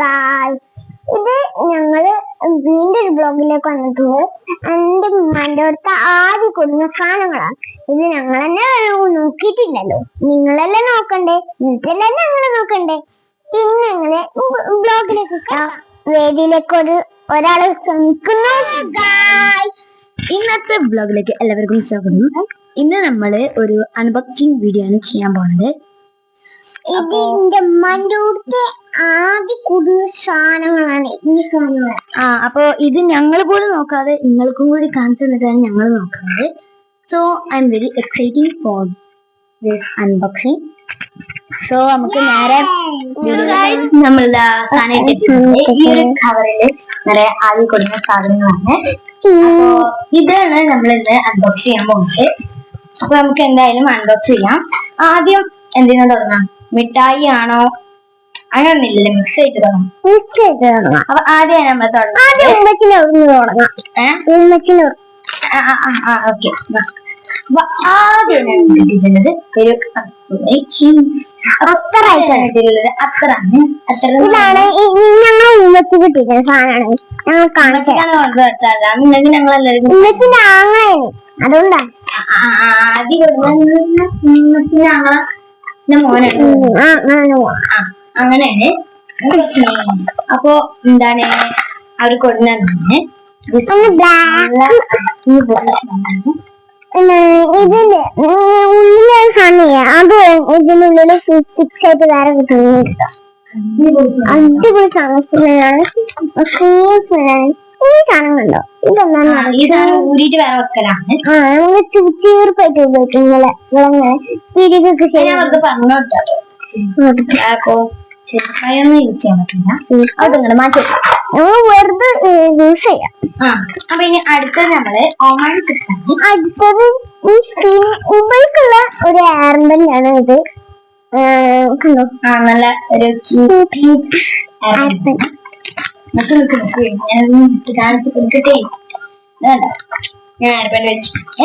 ഗായ് ഇത് ഞങ്ങൾ വീണ്ടും ഒരു ബ്ലോഗിലേക്ക് വന്നിട്ടുണ്ട്. എന്റെ ഉമ്മാന്റെ അടുത്ത് ആദ്യം കൊടുക്കുന്ന സാധനങ്ങളാണ്. ഇത് ഞങ്ങൾ തന്നെ നോക്കിയിട്ടില്ലല്ലോ. നിങ്ങളല്ലേ നോക്കണ്ടേ? വീട്ടിലല്ലേ ഞങ്ങൾ നോക്കണ്ടേ? പിന്നെ ഞങ്ങൾ ബ്ലോഗിലേക്ക്. വേദിയിലേക്ക് ഒരു ഒരാൾ ശ്രമിക്കുന്നു ഇന്നത്തെ ബ്ലോഗിലേക്ക് എല്ലാവർക്കും സ്വാഗതം. ഇന്ന് നമ്മൾ ഒരു അൺബോക്സിംഗ് വീഡിയോ ആണ് ചെയ്യാൻ പോണത്. ഇത് എന്റെ ആദ്യം കൊടുക്കുന്ന സാധനങ്ങളാണ് ഈ സാധനങ്ങൾ ആ അപ്പൊ ഇത് ഞങ്ങൾ പോലും നോക്കാതെ നിങ്ങൾക്കും കൂടി കാണിച്ചു തന്നിട്ടാണ് ഞങ്ങൾ നോക്കുന്നത്. So I'm very exciting for this unboxing so നമുക്ക് നേരെ ഇട്ടിട്ടുണ്ട്. ഈ ഒരു കവറിൽ നിറയെ ആദ്യം കൊടുക്കുന്ന സാധനങ്ങളാണ്. ഇതാണ് നമ്മൾ ഇന്ന് അൺബോക്സ് ചെയ്യാൻ പോകുന്നത്. അപ്പൊ നമുക്ക് എന്തായാലും അൺബോക്സ് ചെയ്യാം. ആദ്യം എന്തിനാ തുടങ്ങാം? മിഠായി ആണോ അങ്ങനൊന്നുമില്ലല്ലോ മിക്സ് ചെയ്ത് തുടങ്ങാം മിക്സ് ചെയ്ത് തുടങ്ങാം അപ്പൊ ആദ്യം നമ്മൾ തുടങ്ങാം. ആദ്യം ഉമ്മച്ചിനെ തുടങ്ങാം ഉമ്മച്ചിനെ ഓക്കെ. അപ്പൊ ആദ്യം ഒരു അത്രാണ് അത്ര ഇതാണ് ഞങ്ങൾ ഉമ്മത്തി കിട്ടിയ സാധനമാണ്. ഞങ്ങൾ കാണിച്ചത് കൊണ്ടുവരത്തല്ലാന്നുണ്ടെങ്കിൽ ഞങ്ങൾ എല്ലാവരും ഉമ്മച്ചിന്റെ ആങ്ങളേന് അതുകൊണ്ടാ. ആദ്യം കൊടുക്കുന്ന മോനാണ്. അങ്ങനെയാണ്. അപ്പൊ എന്താണ്? അവർ കൊടുന്നെ ഒന്ന് ബ്ലാക്ക് ഇതിന്റെ ഉം, ഉള്ളിലെ സാധനമില്ലേ? അത് ഇതിനുള്ളിൽ ഫിക്സ് ആയിട്ട് വേറെ കിട്ടുന്നുണ്ട് അടിപൊളി സെയിം സ്മെല്ലാണ് ഈ സാധനം വേറെ വെക്കലാണ്. ആ നമ്മൾ ചുറ്റീർപ്പായിട്ട് ഉപയോഗിക്കും ഇങ്ങനെ ഇങ്ങനെ പിരികൊക്കെ അവർക്ക് ചെറുപ്പായൊന്നും യൂസ് ചെയ്യാൻ പറ്റില്ല. അത് മാറ്റി വെക്കാം. നമ്മൾ വെറുതെ യൂസ് ചെയ്യാം. ആ അപ്പൊ ഇനി അടുത്തത് നമ്മൾ ഒമാൻ ചിക്കൻ അടുത്തത് ഈ സ്കിൻ ഉപയോഗിക്കുള്ള ഒരു ആർബൻഡാണ് ഇത്. കണ്ടോ? ആ നല്ല ഒരു ക്യൂട്ട് നിക്ക് നിക്ക് നിക്ക്. ഞാൻ കാണിച്ച് കൊടുക്കട്ടെ? വേണ്ട ഞാൻ വെച്ചിട്ടുണ്ട്.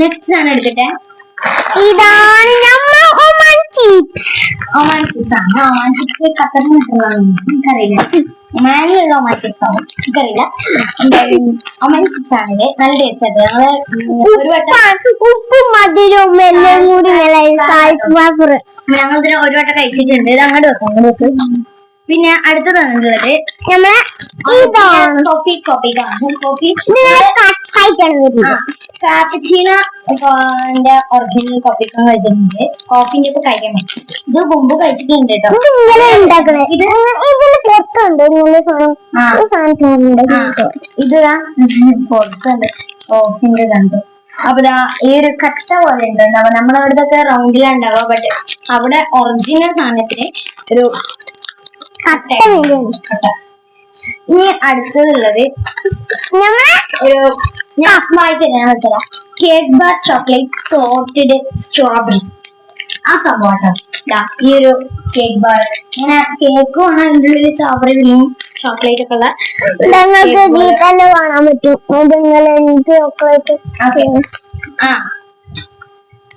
നെക്സ്റ്റ് സാധനം എടുക്കട്ടെ? ഇതാണ് നമ്മൾ ഒമാൻ ചിപ്സ് ഒമാൻ ചിപ്സ് ആണ് ഒമാൻ ചിപ്സ് ഖത്തറിൽ നിൽക്കുന്നതാണ് എനിക്കറിയില്ല. ഒമാനിലുള്ള ഒമാൻ ചിപ്സ് ആണ്? എനിക്കറിയില്ല. ഒമാൻ ചിപ്സ് ആണെങ്കിൽ നല്ല ടേസ്റ്റ് ആയിട്ട് ഞങ്ങൾ ഒരു വട്ടം ഉപ്പും മധുരവും എല്ലാം കൂടി ഞങ്ങൾ ഇതിന് ഒരു വട്ടം കഴിച്ചിട്ടുണ്ട്. ഇത് അങ്ങോട്ട് വെക്കാം അങ്ങോട്ട് വെക്കും. പിന്നെ അടുത്തത് തന്നിട്ടുള്ളത് നമ്മളെ കോപ്പി കട്ടായിട്ടാണ് വരുന്നത്. കാപ്പച്ചീന ഒറിജിനൽ കോപ്പി കഴിച്ചിട്ടുണ്ട് കോഫിന്റെ ഒക്കെ കഴിക്കാൻ പറ്റും. ഇത് മുമ്പ് കഴിച്ചിട്ടുണ്ട് കേട്ടോ. ഇത് പുറത്തുണ്ട്. കോഫിന്റെ കണ്ടു. അപ്പൊ ഈ ഒരു കട്ട പോലെ ഉണ്ടാവും ഉണ്ടാവുക നമ്മളവിടുത്തെ റൗണ്ടിലുണ്ടാവുക ബട്ട് അവിടെ ഒറിജിനൽ സാധനത്തിന് ഒരു കട്ട കട്ട ഇനി അടുത്തതുള്ളത് ഒരു ഞാൻ വായിക്കാം ഞാൻ cake bar chocolate sorted strawberry ആ സംഭവം ഈ ഒരു കേക്ക് ബാർ ഇങ്ങനെ കേക്കും ആണ് അതിന്റെ ഉള്ളിൽ സ്ട്രോബെറി ചോക്ലേറ്റ് ഒക്കെ ഉള്ള ഞങ്ങൾക്ക് കാണാൻ പറ്റും. ഇതിങ്ങനെ ചോക്ലേറ്റ് ആ.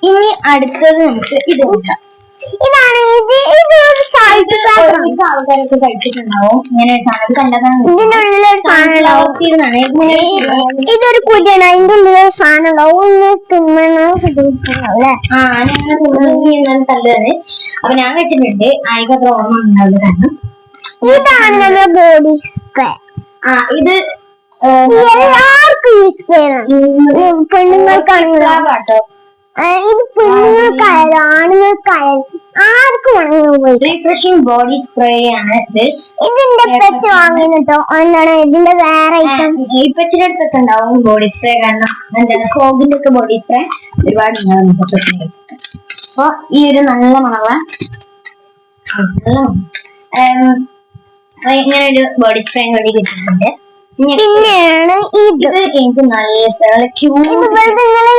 ഇനി അടുത്തത് നമുക്ക് ഇത് നോക്കാം ഇതാണ് ഇത് ഇത് ഒരു സാൾട്ട് പേപ്പർ ഒരുമിച്ച് ആൾക്കാരൊക്കെ കഴിച്ചിട്ടുണ്ടാവും ഇങ്ങനെ സാധനം കണ്ടതാണ്. ഇതിനുള്ളിൽ സാധനം ഇതൊരു കുഴിയാണ് അതിന്റെ ഉള്ളിൽ സാധനം ഉണ്ടാവും. ഒന്ന് തിന്നണ അല്ലേ? ആ അപ്പൊ ഞാൻ വെച്ചിട്ടുണ്ട്. ആയിക്കത്ര ഓർമ്മ ഉണ്ടാവില്ല കാരണം. ഇതാണ് നമ്മുടെ ബോഡി സ്പ്രേ ആ ഇത് എല്ലാവർക്കും യൂസ് ചെയ്യണം പെണ്ണുങ്ങൾക്കാണെങ്കിലും. ബോഡി സ്പ്രേ ആണ് ഇത്. ഇതിന്റെ പെച്ച് വാങ്ങുന്നു കേട്ടോ എന്താണ് ഇതിന്റെ വേറെ ഐറ്റം ഇപ്പച്ചിന്റെ അടുത്തൊക്കെ ഉണ്ടാവും ബോഡി സ്പ്രേ കാരണം എന്താണ് കോഗിന്റെ ഒക്കെ ബോഡി സ്പ്രേ ഒരുപാട് ഉണ്ടാവും അപ്പൊ ഈ ഒരു നല്ല മണമുള്ള നല്ല മണം. ഒരു ബോഡി സ്പ്രേ കൂടി കിട്ടിയിട്ടുണ്ട്. പിന്നെയാണ് ഇത്. എനിക്ക് നല്ല ഇവിടെ ഇങ്ങനെ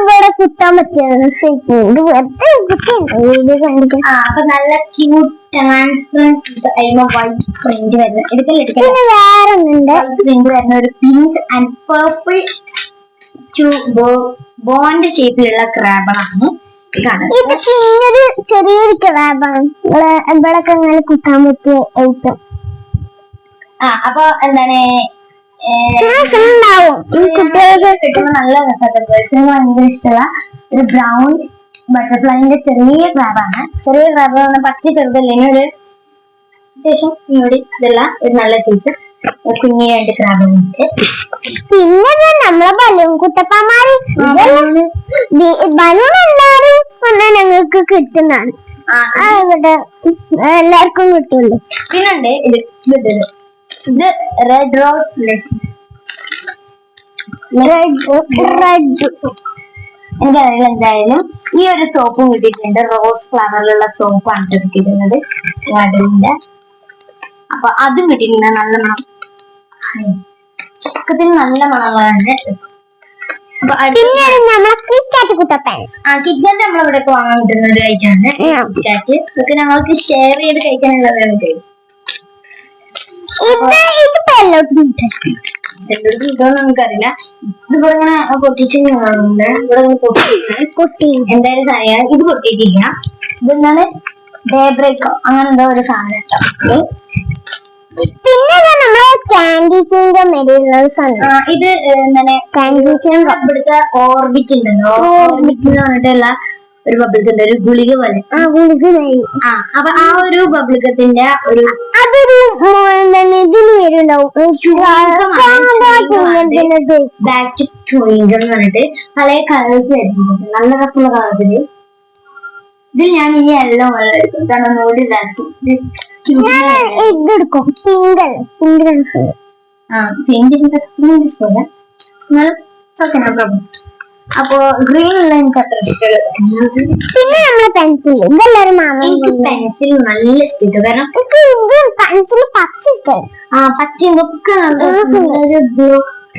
ഇവിടെ കുത്താൻ പറ്റിയാണ് ഇത് വെറുതെ കുത്തിയുണ്ടോ ഇത് കണ്ടിട്ട് ആ അപ്പൊ നല്ല ക്യൂട്ട് ട്രാൻസ്പെറന്റ് അതിന് വൈറ്റ് പ്രിന്റ് വരുന്ന വേറെ ഒന്നുണ്ട് പ്രിന്റ് വരുന്ന ഒരു പിങ്ക് ആൻഡ് പേർപ്പിൾ ബോണ്ട് ഷേപ്പിലുള്ള ക്രാബാണ് ഇത് ചെറിയൊരു ക്രാബാണ് ഇവിടെ ഇങ്ങനെ കുത്താൻ പറ്റിയ ഐറ്റം ആ അപ്പൊ എന്താണ് കിട്ടുമ്പോ നല്ല ഗേൾസിന് ഭയങ്കര ഇഷ്ടമുള്ള ഒരു ബ്രൗൺ ബട്ടർഫ്ലൈന്റെ ചെറിയ ക്രാബാണ് ചെറിയ ക്രാബ് പറഞ്ഞാൽ പച്ച ചെറുതല്ലേ? ഒരു അത്യാവശ്യം ഇവിടെ ഇതുള്ള ഒരു നല്ല ചീസ് കുഞ്ഞി രണ്ട് ക്രാബുണ്ട് പിന്നെ ഞാൻ നമ്മളെ ബലൂൺ കുട്ടപ്പന്മാര് ബലൂൺ എല്ലാരും ഒന്ന് ഞങ്ങൾക്ക് കിട്ടുന്നതാണ്. എല്ലാവർക്കും കിട്ടുള്ളൂ. പിന്നുണ്ട് ഇത് ഇത്. ഇത്. റെഡ് റോസ് റെഡ് റെഡ് എനിക്കറിയില്ല എന്തായാലും ഈ ഒരു സോപ്പ് കിട്ടിയിട്ടുണ്ട്. റോസ് ഫ്ലവറിലുള്ള സോപ്പാണ് കിട്ടിയിരുന്നത് ഗാർഡനിന്റെ അപ്പൊ അതും കിട്ടിയിട്ടുണ്ട്. നല്ല മണം. ചക്കത്തിന് നല്ല മണമുള്ളതാണ് ഇവിടെ അടുത്ത പിന്നെ നമ്മളെ കിറ്റാറ്റ് കുട്ടപ്പൻ. ആ കിറ്റ്കാറ്റ് നമ്മളിവിടെ വാങ്ങാൻ കിട്ടുന്നത് കഴിക്കാണ് ഇതൊക്കെ ഞങ്ങൾക്ക് ഷെയർ ചെയ്ത് കഴിക്കാനുള്ളതാണ് ഇത്. ഇത് ഇതിപ്പോ എല്ലാവർക്കും കിട്ടും രണ്ടുപേർക്കും ഇതൊന്നും നമുക്കറിയില്ല. ഇതിവിടെ ഇങ്ങനെ പൊട്ടിച്ച് കാണുന്നുണ്ട് ഇവിടെ ഇങ്ങനെ പൊട്ടിച്ചിട്ടുണ്ട് പൊട്ടി എന്തായാലും ഇത് പൊട്ടിയിട്ടില്ല ഇതെന്താണ്? ഡേ ബ്രേക്കോ അങ്ങനെ എന്തോ ഒരു സാധനം കേട്ടോ. പിന്നെ നമ്മളെ കാൻഡി ആണ് ആ, ഇത് എന്താണ്? കാൻഡി ഇവിടുത്തെ ഓർബിറ്റ് ഉണ്ടല്ലോ. ഓർബിറ്റ് എന്ന് പറഞ്ഞിട്ടുള്ള ഒരു ബബിൾക്ക് ഒരു ഗുളിക പോലെ. ആ ഗുളിക ആ അപ്പൊ ആ ഒരു ബബിൾക്കത്തിന്റെ ഒരു അതൊരു ബാക്ക് ചോയിങ്കം എന്ന് പറഞ്ഞിട്ട് പല കളേഴ്സ് വരുന്നുണ്ട്. നല്ല രസമുള്ള കളേഴ്സിൽ ഇതിൽ ഞാൻ ഈ എല്ലാം എടുക്കും. കാരണം ഇതാക്കി. ആ പെയിന്റിന്റെ ഇഷ്ടമല്ല എന്നാലും ഓക്കെ നോ പ്രോബ്ലം അപ്പോ ഗ്രീനില്ല എനിക്ക് അത്ര ഇഷ്ടമുള്ളത് പിന്നെ നമ്മളെ പെൻസിൽ ഇതെല്ലാരും മാമ എനിക്ക് പെൻസിൽ നല്ല ഇഷ്ടപ്പെട്ടു കാരണം എനിക്ക് ഇത് പെൻസിൽ പച്ച ഇഷ്ടമായി ആ പച്ച ഇതൊക്കെ നല്ല രസമുണ്ട്. ഒരു ബ്ലൂ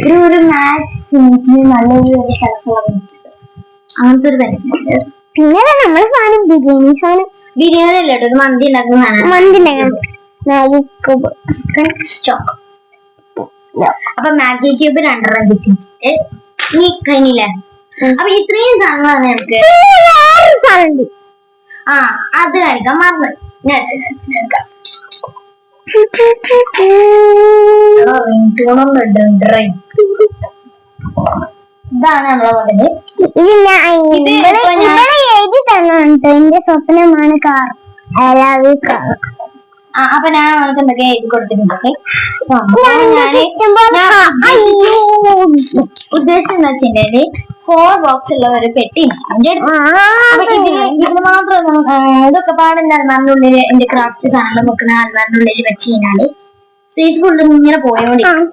ഒരു ഒരു മാറ്റ് ഫിനിഷിന് നല്ലൊരു ഒരു കളർഫുള്ള അങ്ങനത്തെ ഒരു പെൻസിൽ പിന്നെ നമ്മളെ സാധനം ബിരിയാണി സാധനം. ബിരിയാണി അല്ല കേട്ടോ മന്തി ഉണ്ടാക്കുന്ന മന്തി മാഗി ക്യൂബ്. ചിക്കൻ സ്റ്റോക്ക് അപ്പൊ മാഗി ക്യൂബ് രണ്ടെണ്ണം കിട്ടിയിട്ട് നീ കഴിഞ്ഞില്ലേ? അപ്പൊ ഇത്രയും സാധനങ്ങളാണ് നമുക്ക് സാധനം ആ അത് കഴിക്കാൻ മറന്നു. ഞാൻ ഇതാണ് നമ്മളെ മോഡൽ എഴുതി തന്നുണ്ട് എന്റെ സ്വപ്നമാണ് car I love you car. അപ്പൊ ഞാൻ അവർക്ക് എന്തൊക്കെ എഴുതി കൊടുത്തിട്ടുണ്ട് ഓക്കെ. ഉദ്ദേശം എന്താ വെച്ചിട്ടുണ്ടെങ്കിൽ ഫോർ ബോക്സ് ഉള്ള ഒരു പെട്ടി ഇതിന് മാത്രം ഇതൊക്കെ പാടില്ല അൽമാറിന്റെ എന്റെ ക്രാഫ്റ്റ് സാധനം വെക്കുന്ന അൽമാറിന്റെ ഉള്ളിൽ വെച്ച് കഴിഞ്ഞാൽ സ്പേസ് ഫുള്ള് ഇങ്ങനെ പോയോണ്ടിരിക്കും.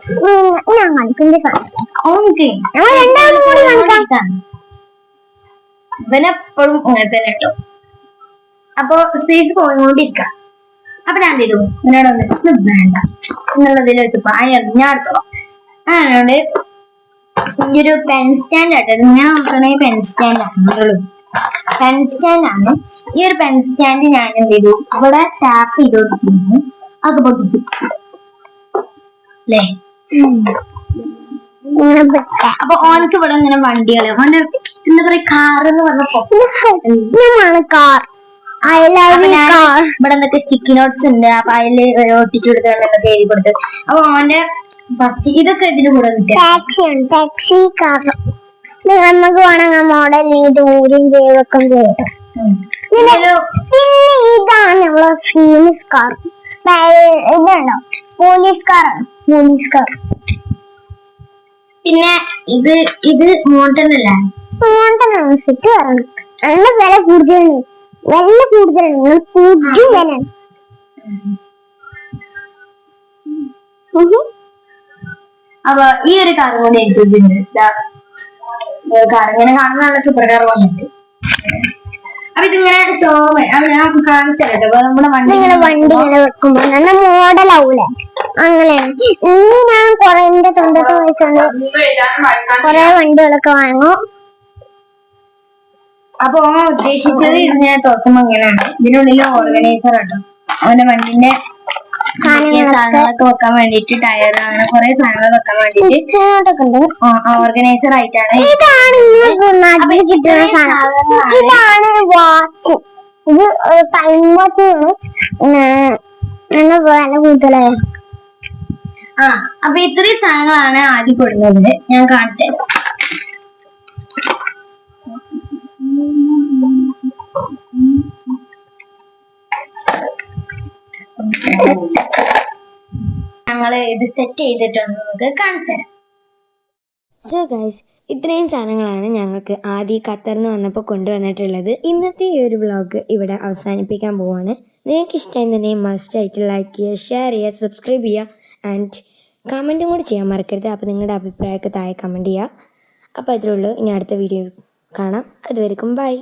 ഇവനെപ്പോഴും അങ്ങനെ തന്നെ കേട്ടോ അപ്പൊ സ്പേസ് പോയിക്കൊണ്ടിരിക്കാം അപ്പൊ ഞാൻ ചെയ്തു എന്നോട് വന്നിട്ട് വേണ്ട എന്നുള്ളതിൽ അയാൾ ഞാൻ എടുത്തോളാം അതുകൊണ്ട് ഈ ഒരു പെൻ സ്റ്റാൻഡ് ആട്ടെ ഞാൻ നോക്കണേ പെൻ സ്റ്റാൻഡ് പെൻ സ്റ്റാൻഡ് ആണ് ഈ ഒരു പെൻ സ്റ്റാൻഡ് ഞാൻ എന്ത് ചെയ്തു ഇവിടെ ടാപ്പ് ചെയ്ത് കൊടുക്കുന്നു അത് പൊട്ടിച്ചു അല്ലേ. അപ്പൊ ഓനക്ക് ഇവിടെ ഇങ്ങനെ വണ്ടികൾ ഓന്റെ എന്താ പറയാ കാർ എന്ന് പറഞ്ഞപ്പോ കാർ ഐ ലവ് കാർ ഇവിടെ എന്തൊക്കെ സ്റ്റിക്കി നോട്ട്സ് ഉണ്ട്. അപ്പൊ അതിൽ ഒട്ടിച്ചു കൊടുക്കണം എന്നൊക്കെ എഴുതി കൊടുത്തു. അപ്പൊ ഓന്റെ ഫസ്റ്റ് ഇതൊക്കെ ഇതിന് കൂടെ ടാക്സിയാണ് ടാക്സി കാർ നമുക്ക് വേണമെങ്കിൽ മോഡൽ ദൂരം ചെയ്തൊക്കെ ചെയ്യട്ടോ പിന്നെ ഇതാണ് നമ്മളെ ഫീനിസ് കാർ ഇതാണോ? പോലീസ് കാറാണ് പോലീസ് കാർ പിന്നെ ഇത് ഇത് മോണ്ടനല്ല മോണ്ടനാണ് സെറ്റ് പറഞ്ഞു നല്ല വില കൂടുതലാണ് വില കൂടുതലാണ്. നിങ്ങൾ പൂജ്യം വിലയാണ്. അപ്പൊ ഈ ഒരു കാർ കൂടെ എടുത്തിട്ടുണ്ട് കാർ ഇങ്ങനെ കാണുന്ന നല്ല സൂപ്പർ കാർ വന്നിട്ട് അപ്പൊ ഇതിങ്ങനെ കാണിച്ചല്ലോ നമ്മുടെ വണ്ടി നിങ്ങൾ വണ്ടി ഇങ്ങനെ വെക്കുമ്പോ നല്ല മോഡലാവൂലേ അങ്ങനെ. ഇനി ഞാൻ കൊറേ തൊണ്ടത്ത് വയസ്സുണ്ട് കൊറേ വണ്ടികളൊക്കെ വാങ്ങും. അപ്പൊ ഓൻ ഉദ്ദേശിച്ചത് ഇങ്ങനെ തുറക്കുമ്പോ ഇങ്ങനെയാണ്. ഇതിനുള്ളിൽ ഓർഗനൈസർ കേട്ടോ അവന്റെ വണ്ടിന്റെ സാധനങ്ങളൊക്കെ. വെക്കാൻ വേണ്ടിട്ട് ടയർ അങ്ങനെ കുറെ സാധനങ്ങൾ വെക്കാൻ വേണ്ടിട്ട് ഓർഗനൈസർ ആയിട്ടാണ് ഇതാണ് വാച്ച് ഇത് ടൈം നല്ല ആ അപ്പൊ ഇത്രയും സാധനങ്ങളാണ് ആദ്യം കൊടുക്കുന്നത്. ഞാൻ കാണിച്ചു തരാം ഞങ്ങൾ ഇത് സെറ്റ് ചെയ്തിട്ടുണ്ട്. നമുക്ക് സോ ഗൈസ് ഇത്രയും സാധനങ്ങളാണ് ഞങ്ങൾക്ക് ആദ്യം ഖത്തറിൽ വന്നപ്പോൾ കൊണ്ടുവന്നിട്ടുള്ളത്. ഇന്നത്തെ ഈ ഒരു വ്ളോഗ് ഇവിടെ അവസാനിപ്പിക്കാൻ പോവാണ്. നിങ്ങൾക്ക് ഇഷ്ടമായിരുന്നെങ്കിൽ മസ്റ്റ് ആയിട്ട് ലൈക്ക് ചെയ്യുക ഷെയർ ചെയ്യുക സബ്സ്ക്രൈബ് ചെയ്യുക ആൻഡ് കമന്റും കൂടി ചെയ്യാൻ മറക്കരുത്. അപ്പോൾ നിങ്ങളുടെ അഭിപ്രായമൊക്കെ താഴെ കമന്റ് ചെയ്യുക. അപ്പോൾ അതിലുള്ളൂ ഇനി അടുത്ത വീഡിയോ കാണാം. അതുവരെക്കും ബൈ